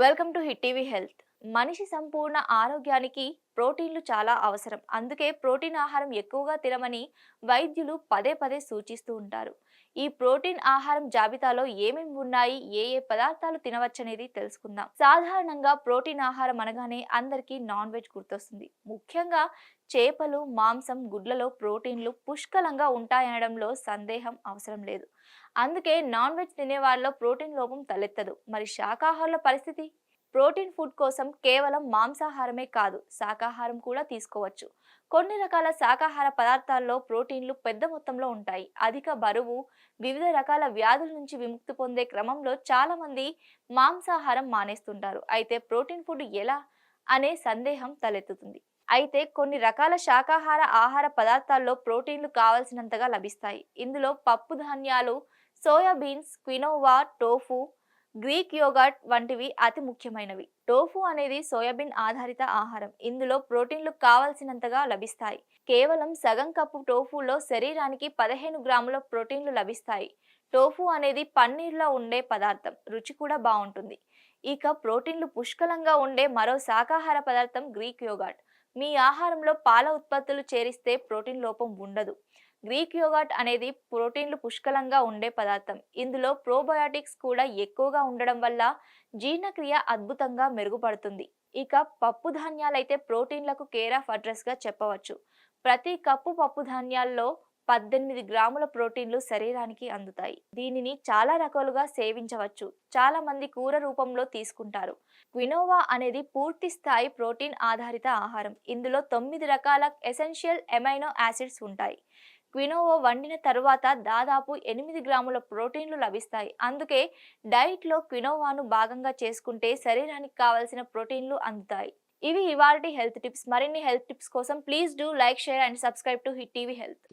Welcome to hit TV health మనిషి సంపూర్ణ ఆరోగ్యానికి ప్రోటీన్లు చాలా అవసరం. అందుకే ప్రోటీన్ ఆహారం ఎక్కువగా తినమని వైద్యులు పదే పదే సూచిస్తూ ఉంటారు. ఈ ప్రోటీన్ ఆహారం జాబితాలో ఏమేమి ఉన్నాయి? ఏ ఏ పదార్థాలు తినవచ్చనేది తెలుసుకుందాం. సాధారణంగా ప్రోటీన్ ఆహారం అనగానే అందరికీ నాన్ వెజ్ గుర్తొస్తుంది. ముఖ్యంగా చేపలు మాంసం గుడ్లలో ప్రోటీన్లు పుష్కలంగా ఉంటాయనడంలో సందేహం అవసరం లేదు. అందుకే నాన్ వెజ్ తినే వాళ్ళలో ప్రోటీన్ లోపం తలెత్తదు. మరి శాకాహారుల పరిస్థితి? ప్రోటీన్ ఫుడ్ కోసం కేవలం మాంసాహారమే కాదు శాకాహారం కూడా తీసుకోవచ్చు. కొన్ని రకాల శాకాహార పదార్థాల్లో ప్రోటీన్లు పెద్ద మొత్తంలో ఉంటాయి. అధిక బరువు వివిధ రకాల వ్యాధుల నుంచి విముక్తి పొందే క్రమంలో చాలామంది మాంసాహారం మానేస్తుంటారు. అయితే ప్రోటీన్ ఫుడ్ ఎలా అనే సందేహం తలెత్తుతుంది. అయితే కొన్ని రకాల శాకాహార ఆహార పదార్థాల్లో ప్రోటీన్లు కావలసినంతగా లభిస్తాయి. ఇందులో పప్పు ధాన్యాలు soybeans quinoa tofu Greek yogurt వంటివి అతి ముఖ్యమైనవి. టోఫు అనేది సోయాబీన్ ఆధారిత ఆహారం. ఇందులో ప్రోటీన్లు కావలసినంతగా లభిస్తాయి. కేవలం సగం కప్పు టోఫులో శరీరానికి పదిహేను గ్రాముల ప్రోటీన్లు లభిస్తాయి. టోఫు అనేది పన్నీర్లో ఉండే పదార్థం. రుచి కూడా బాగుంటుంది. ఇక ప్రోటీన్లు పుష్కలంగా ఉండే మరో శాకాహార పదార్థం గ్రీక్ యోగాట్ మీ ఆహారంలో పాల ఉత్పత్తులు చేరిస్తే ప్రోటీన్ లోపం ఉండదు. గ్రీక్ యోగాట్ అనేది ప్రోటీన్లు పుష్కలంగా ఉండే పదార్థం. ఇందులో ప్రోబయాటిక్స్ కూడా ఎక్కువగా ఉండడం వల్ల జీర్ణక్రియ అద్భుతంగా మెరుగుపడుతుంది. ఇక పప్పు ధాన్యాలైతే ప్రోటీన్లకు కేర్ ఆఫ్ అడ్రస్గా చెప్పవచ్చు. ప్రతి కప్పు పప్పు ధాన్యాల్లో పద్దెనిమిది గ్రాముల ప్రోటీన్లు శరీరానికి అందుతాయి. దీనిని చాలా రకాలుగా సేవించవచ్చు. చాలా మంది కూర రూపంలో తీసుకుంటారు. క్వినోవా అనేది పూర్తి స్థాయి ప్రోటీన్ ఆధారిత ఆహారం. ఇందులో తొమ్మిది రకాల ఎసెన్షియల్ ఎమైనో యాసిడ్స్ ఉంటాయి. క్వినోవా వండిన తరువాత దాదాపు ఎనిమిది గ్రాముల ప్రోటీన్లు లభిస్తాయి. అందుకే డైట్లో క్వినోవాను భాగంగా చేసుకుంటే శరీరానికి కావలసిన ప్రోటీన్లు అందుతాయి. ఇవి ఇవాళ హెల్త్ టిప్స్. మరిన్ని హెల్త్ టిప్స్ కోసం please do like share and subscribe to hit TV health.